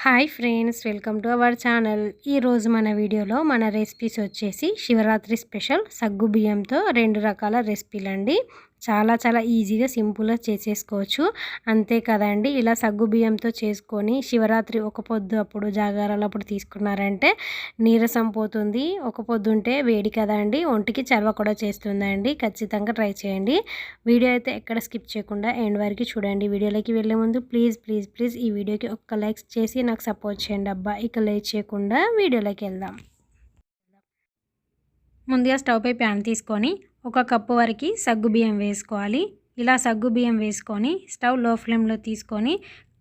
Hi friends welcome to our channel. ఈరోజు మన వీడియోలో మన రెసిపీస్ వచ్చేసి శివరాత్రి స్పెషల్ సగ్గు బియ్యంతో రెండు రకాల రెసిపీలు అండి చాలా చాలా ఈజీగా సింపుల్గా చేసేసుకోవచ్చు. అంతే కదండి. ఇలా సగ్గు బియ్యంతో చేసుకొని శివరాత్రి ఒక పొద్దు అప్పుడు జాగారాలు అప్పుడు తీసుకున్నారంటే నీరసం పోతుంది. ఒక పొద్దు ఉంటే వేడి కదండి ఒంటికి చలవ కూడా చేస్తుందండి. ఖచ్చితంగా ట్రై చేయండి. వీడియో అయితే ఎక్కడ స్కిప్ చేయకుండా ఎండ్ వరకు చూడండి. వీడియోలోకి వెళ్ళే ముందు ప్లీజ్ ప్లీజ్ ప్లీజ్ ఈ వీడియోకి ఒక్క లైక్స్ చేసి నాకు సపోర్ట్ చేయండి అబ్బా. ఇక లేట్ చేయకుండా వీడియోలోకి వెళ్దాం. ముందుగా స్టవ్ పై ప్యాన్ తీసుకొని ఒక కప్పు వరకు సగ్గుబియ్యం వేసుకోవాలి. ఇలా సగ్గుబియ్యం వేసుకొని స్టవ్లో ఫ్లేమ్లో తీసుకొని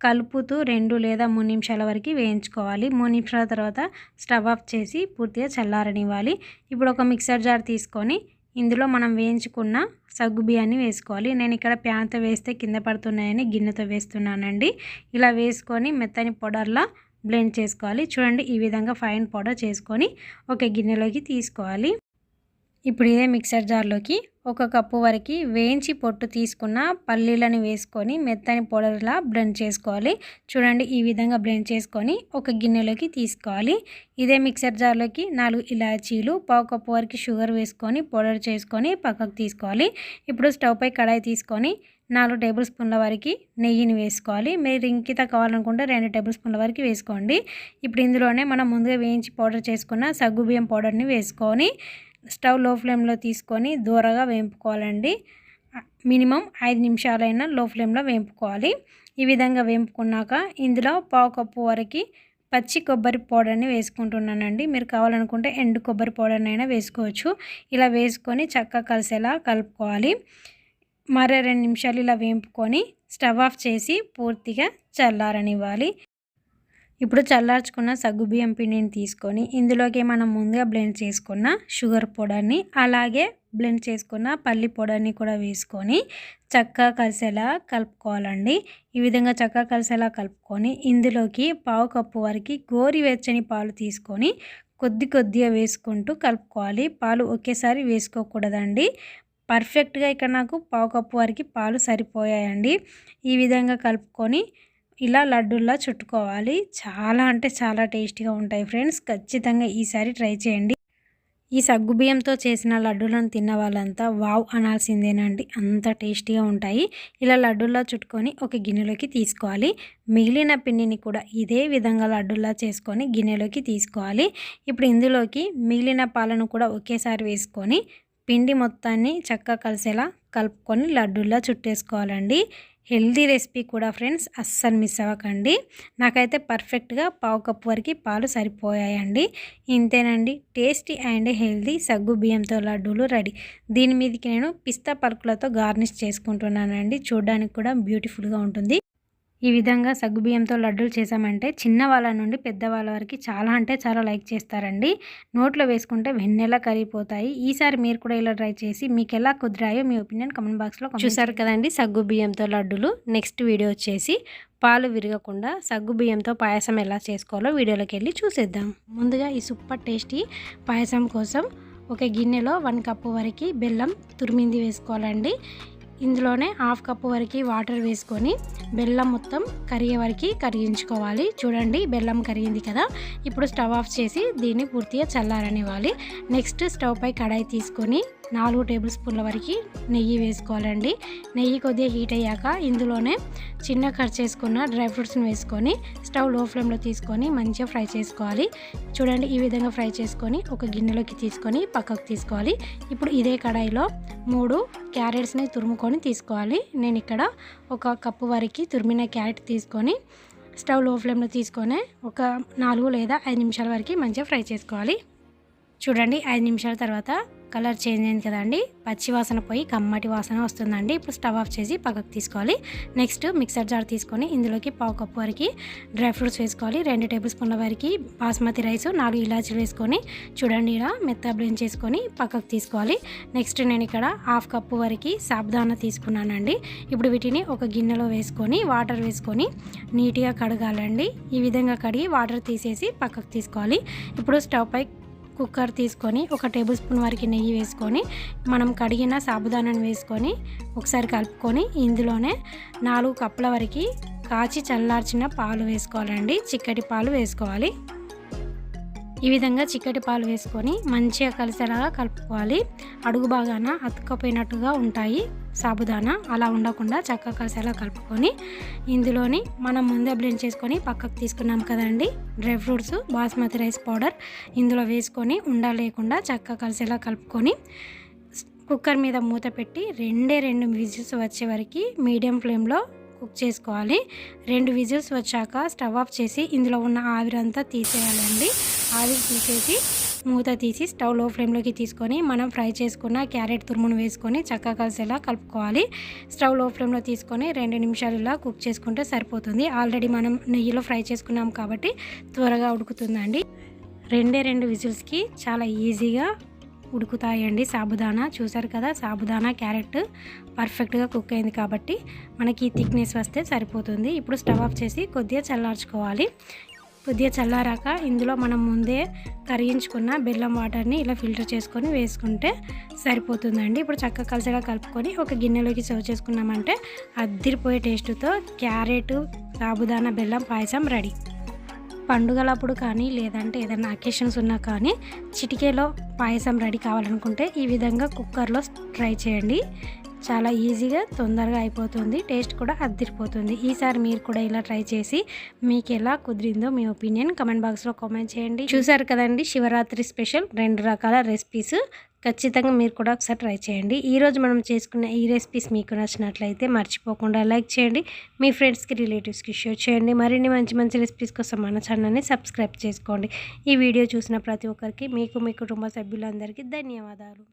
కలుపుతూ రెండు లేదా మూడు నిమిషాల వరకు వేయించుకోవాలి. మూడు నిమిషాల తర్వాత స్టవ్ ఆఫ్ చేసి పూర్తిగా చల్లారనివ్వాలి. ఇప్పుడు ఒక మిక్సర్ జార్ తీసుకొని ఇందులో మనం వేయించుకున్న సగ్గు బియ్యాన్ని వేసుకోవాలి. నేను ఇక్కడ ప్యాన్తో వేస్తే కింద పడుతున్నాయని గిన్నెతో వేస్తున్నానండి. ఇలా వేసుకొని మెత్తని పొడర్లా బ్లెండ్ చేసుకోవాలి. చూడండి ఈ విధంగా ఫైన్ పౌడర్ చేసుకొని ఒక గిన్నెలోకి తీసుకోవాలి. ఇప్పుడు ఇదే మిక్సర్ జార్లోకి ఒక కప్పు వరకు వేయించి పొట్టు తీసుకున్న పల్లీలను వేసుకొని మెత్తని పౌడర్లా బ్లెండ్ చేసుకోవాలి. చూడండి ఈ విధంగా బ్లెండ్ చేసుకొని ఒక గిన్నెలోకి తీసుకోవాలి. ఇదే మిక్సర్ జార్లోకి నాలుగు ఇలాచీలు పావు కప్పు వరకు షుగర్ వేసుకొని పౌడర్ చేసుకొని పక్కకు తీసుకోవాలి. ఇప్పుడు స్టవ్ పై కడాయి తీసుకొని నాలుగు టేబుల్ స్పూన్ల వరకు నెయ్యిని వేసుకోవాలి. మీరు ఇంకిత కావాలనుకుంటే రెండు టేబుల్ స్పూన్ల వరకు వేసుకోండి. ఇప్పుడు ఇందులోనే మనం ముందుగా వేయించి పౌడర్ చేసుకున్న సగ్గుబియ్యం పౌడర్ని వేసుకొని స్టవ్లో ఫ్లేమ్లో తీసుకొని దూరగా వేంపుకోవాలండి. మినిమం ఐదు నిమిషాలైనా లో ఫ్లేమ్లో వేంపుకోవాలి. ఈ విధంగా వేంపుకున్నాక ఇందులో పావు కప్పు వరకు పచ్చి కొబ్బరి పౌడర్ని వేసుకుంటున్నానండి. మీరు కావాలనుకుంటే ఎండు కొబ్బరి పౌడర్నైనా వేసుకోవచ్చు. ఇలా వేసుకొని చక్కగా కలిసేలా కలుపుకోవాలి. మరో రెండు నిమిషాలు ఇలా వేంపుకొని స్టవ్ ఆఫ్ చేసి పూర్తిగా చల్లారనివ్వాలి. ఇప్పుడు చల్లార్చుకున్న సగ్గుబియ్యం పిండిని తీసుకొని ఇందులోకి మనం ముందుగా బ్లెండ్ చేసుకున్న షుగర్ పౌడర్ని అలాగే బ్లెండ్ చేసుకున్న పల్లి పౌడర్ని కూడా వేసుకొని చక్కగా కలిసేలా కలుపుకోవాలండి. ఈ విధంగా చక్కగా కలిసేలా కలుపుకొని ఇందులోకి పావు కప్పు వరకు గోరివెచ్చని పాలు తీసుకొని కొద్ది కొద్దిగా వేసుకుంటూ కలుపుకోవాలి. పాలు ఒకేసారి వేసుకోకూడదండి. పర్ఫెక్ట్గా ఇక్కడ నాకు పావు కప్పు వరకు పాలు సరిపోయాయండి. ఈ విధంగా కలుపుకొని ఇలా లడ్డూల్లా చుట్టుకోవాలి. చాలా అంటే చాలా టేస్టీగా ఉంటాయి ఫ్రెండ్స్. ఖచ్చితంగా ఈసారి ట్రై చేయండి. ఈ సగ్గు బియ్యంతో చేసిన లడ్డూలను తిన్న వాళ్ళంతా వావ్ అనాల్సిందేనండి. అంత టేస్టీగా ఉంటాయి. ఇలా లడ్డూల్లా చుట్టుకొని ఒక గిన్నెలోకి తీసుకోవాలి. మిగిలిన పిండిని కూడా ఇదే విధంగా లడ్డూల్లా చేసుకొని గిన్నెలోకి తీసుకోవాలి. ఇప్పుడు ఇందులోకి మిగిలిన పాలను కూడా ఒకేసారి వేసుకొని పిండి మొత్తాన్ని చక్కగా కలిసేలా కలుపుకొని లడ్డూల్లా చుట్టేసుకోవాలండి. హెల్దీ రెసిపీ కూడా ఫ్రెండ్స్ అస్సలు మిస్ అవ్వకండి. నాకైతే పర్ఫెక్ట్గా పావు కప్పు వరకు పాలు సరిపోయాయండి. ఇంతేనండి టేస్టీ అండ్ హెల్దీ సగ్గు బియ్యంతో లడ్డూలు రెడీ. దీని మీదకి నేను పిస్తా పలుకులతో గార్నిష్ చేసుకుంటున్నానండి. చూడడానికి కూడా బ్యూటిఫుల్గా ఉంటుంది. ఈ విధంగా సగ్గుబియ్యంతో లడ్డూలు చేసామంటే చిన్న వాళ్ళ నుండి పెద్దవాళ్ళ వరకు చాలా అంటే చాలా లైక్ చేస్తారండి. నోట్లో వేసుకుంటే వెన్నెలా కరిగిపోతాయి. ఈసారి మీరు కూడా ఇలా ట్రై చేసి మీకు ఎలా కుదిరాయో మీ ఒపీనియన్ కమెంట్ బాక్స్లో చూసారు కదండి సగ్గుబియ్యంతో లడ్డూలు. నెక్స్ట్ వీడియో వచ్చేసి పాలు విరగకుండా సగ్గు బియ్యంతో పాయసం ఎలా చేసుకోవాలో వీడియోలోకి వెళ్ళి చూసేద్దాం. ముందుగా ఈ సూపర్ టేస్టీ పాయసం కోసం ఒక గిన్నెలో వన్ కప్పు వరకు బెల్లం తురిమింది వేసుకోవాలండి. ఇందులోనే హాఫ్ కప్ వరకు వాటర్ వేసుకొని బెల్లం మొత్తం కరిగే వరకు కరిగించుకోవాలి. చూడండి బెల్లం కరిగింది కదా. ఇప్పుడు స్టవ్ ఆఫ్ చేసి దీన్ని పూర్తిగా చల్లారనివ్వాలి. నెక్స్ట్ స్టవ్ పై కడాయి తీసుకొని నాలుగు టేబుల్ స్పూన్ల వరకు నెయ్యి వేసుకోవాలండి. నెయ్యి కొద్దిగా హీట్ అయ్యాక ఇందులోనే చిన్న కట్ చేసుకున్న డ్రై ఫ్రూట్స్ని వేసుకొని స్టవ్లో ఫ్లేమ్లో తీసుకొని మంచిగా ఫ్రై చేసుకోవాలి. చూడండి ఈ విధంగా ఫ్రై చేసుకొని ఒక గిన్నెలోకి తీసుకొని పక్కకు తీసుకోవాలి. ఇప్పుడు ఇదే కడాయిలో మూడు క్యారెట్స్ని తురుముకొని తీసుకోవాలి. నేను ఇక్కడ ఒక కప్పు వరకు తురిమిన క్యారెట్ తీసుకొని స్టవ్లో ఫ్లేమ్లో తీసుకొని ఒక నాలుగు లేదా ఐదు నిమిషాల వరకు మంచిగా ఫ్రై చేసుకోవాలి. చూడండి ఐదు నిమిషాల తర్వాత కలర్ చేంజ్ అయింది కదండి. పచ్చి వాసన పోయి కమ్మటి వాసన వస్తుందండి. ఇప్పుడు స్టవ్ ఆఫ్ చేసి పక్కకు తీసుకోవాలి. నెక్స్ట్ మిక్సర్ జార్ తీసుకొని ఇందులోకి పావు కప్పు వరకు డ్రై ఫ్రూట్స్ వేసుకోవాలి. రెండు టేబుల్ స్పూన్ల వరకు బాస్మతి రైస్ నాలుగు ఇలాచీలు వేసుకొని చూడండి ఇలా మెత్త బ్లెండ్ చేసుకొని పక్కకు తీసుకోవాలి. నెక్స్ట్ నేను ఇక్కడ హాఫ్ కప్పు వరకు సాబ్దానా తీసుకున్నానండి. ఇప్పుడు వీటిని ఒక గిన్నెలో వేసుకొని వాటర్ వేసుకొని నీట్గా కడగాలండి. ఈ విధంగా కడిగి వాటర్ తీసేసి పక్కకు తీసుకోవాలి. ఇప్పుడు స్టవ్ పై కుక్కర్ తీసుకొని ఒక టేబుల్ స్పూన్ వరకు నెయ్యి వేసుకొని మనం కడిగిన సాబుదానాన్ని వేసుకొని ఒకసారి కలుపుకొని ఇందులోనే నాలుగు కప్పుల వరకు కాచి చల్లార్చిన పాలు వేసుకోవాలండి. చిక్కటి పాలు వేసుకోవాలి. ఈ విధంగా చిక్కటి పాలు వేసుకొని మంచిగా కలిసేలాగా కలుపుకోవాలి. అడుగు బాగాన అతుక్కపోయినట్టుగా ఉంటాయి సాబుదానా. అలా ఉండకుండా చక్కగా కలిసేలా కలుపుకొని ఇందులోని మనం ముందే బ్లెండ్ చేసుకొని పక్కకు తీసుకున్నాం కదండి dry fruits basmati rice powder ఇందులో వేసుకొని ఉండ లేకుండా చక్కగా కలిసేలా కలుపుకొని కుక్కర్ మీద మూత పెట్టి రెండే రెండు విజిల్స్ వచ్చే వరకు మీడియం ఫ్లేమ్లో కుక్ చేసుకోవాలి. రెండు విజిల్స్ వచ్చాక స్టవ్ ఆఫ్ చేసి ఇందులో ఉన్న ఆవిరంతా తీసేయాలండి. ఆవిరి తీసేసి మూత తీసి స్టవ్లో ఫ్లేమ్లోకి తీసుకొని మనం ఫ్రై చేసుకున్న క్యారెట్ తురుమును వేసుకొని చక్కగా కలిసేలా కలుపుకోవాలి. స్టవ్లో ఫ్లేమ్లో తీసుకొని రెండు నిమిషాలు ఇలా కుక్ చేసుకుంటే సరిపోతుంది. ఆల్రెడీ మనం నెయ్యిలో ఫ్రై చేసుకున్నాం కాబట్టి త్వరగా ఉడుకుతుందండి. రెండే రెండు విజిల్స్కి చాలా ఈజీగా ఉడుకుతాయండి. సాబుదానా చూసారు కదా సాబుదానా క్యారెట్ పర్ఫెక్ట్గా కుక్ అయింది కాబట్టి మనకి థిక్నెస్ వస్తే సరిపోతుంది. ఇప్పుడు స్టవ్ ఆఫ్ చేసి కొద్దిగా చల్లార్చుకోవాలి. కొద్దిగా చల్లారాక ఇందులో మనం ముందే కరిగించుకున్న బెల్లం వాటర్ని ఇలా ఫిల్టర్ చేసుకొని వేసుకుంటే సరిపోతుందండి. ఇప్పుడు చక్కగా కలిసిగా కలుపుకొని ఒక గిన్నెలోకి సర్వ్ చేసుకున్నామంటే అద్దిరిపోయే టేస్ట్తో క్యారెట్ సాబుదానా బెల్లం పాయసం రెడీ. పండుగలప్పుడు కానీ లేదంటే ఏదైనా అకేషన్స్ ఉన్నా కానీ చిటికేలో పాయసం రెడీ కావాలనుకుంటే ఈ విధంగా కుక్కర్లో ట్రై చేయండి. చాలా ఈజీగా తొందరగా అయిపోతుంది. టేస్ట్ కూడా అద్దరిపోతుంది. ఈసారి మీరు కూడా ఇలా ట్రై చేసి మీకు ఎలా కుదిరిందో మీ ఒపీనియన్ కమెంట్ బాక్స్లో కామెంట్ చేయండి. చూసారు కదండి శివరాత్రి స్పెషల్ రెండు రకాల రెసిపీస్. ఖచ్చితంగా మీరు కూడా ఒకసారి ట్రై చేయండి. ఈరోజు మనం చేసుకున్న ఈ రెసిపీస్ మీకు నచ్చినట్లయితే మర్చిపోకుండా లైక్ చేయండి. మీ ఫ్రెండ్స్కి రిలేటివ్స్కి షేర్ చేయండి. మరిన్ని మంచి మంచి రెసిపీస్ కోసం మన ఛానల్ని సబ్స్క్రైబ్ చేసుకోండి. ఈ వీడియో చూసిన ప్రతి ఒక్కరికి మీకు మీ కుటుంబ సభ్యులందరికీ ధన్యవాదాలు.